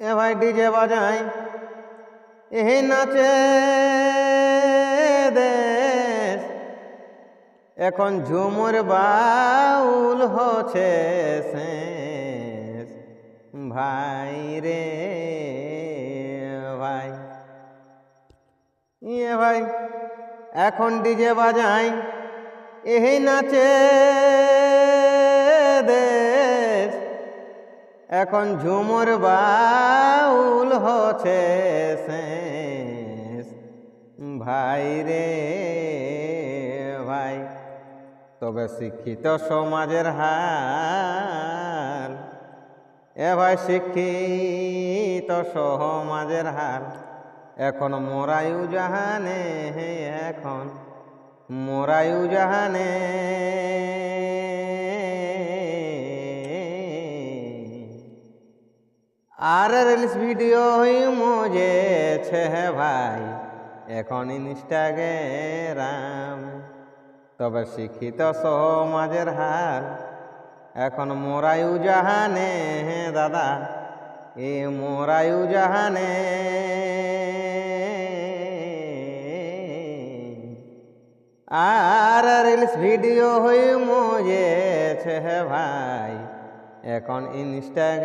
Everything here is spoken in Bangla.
এ ভাই ডিজে বাজাই এই নাচে দেশ। এখন ঝুমুর বাউল হচ্ছে ভাই রে, ভাই। ইয়ে ভাই, এখন ডিজে বাজাই এই নাচে এখন ঝুমুর বাউল হচ্ছে শেষ। ভাই রে ভাই, তবে শিক্ষিত সমাজের হাল এ ভাই শিক্ষিত সমাজের হাল এখন মোরায়ু জাহানে এখন, মোরায়ু জাহানে আর রিলস ভিডিও হই মজেছে হে ভাই। এখন ইনস্টাগ্রাম। তবে শিক্ষিত সমাজের হাল। এখন মোরায়ু জাহানে হে দাদা। এ মোরায়ু জাহানে। আর রিলস ভিডিও হই মজেছে হে ভাই। এখন ইনস্টাগ্রাম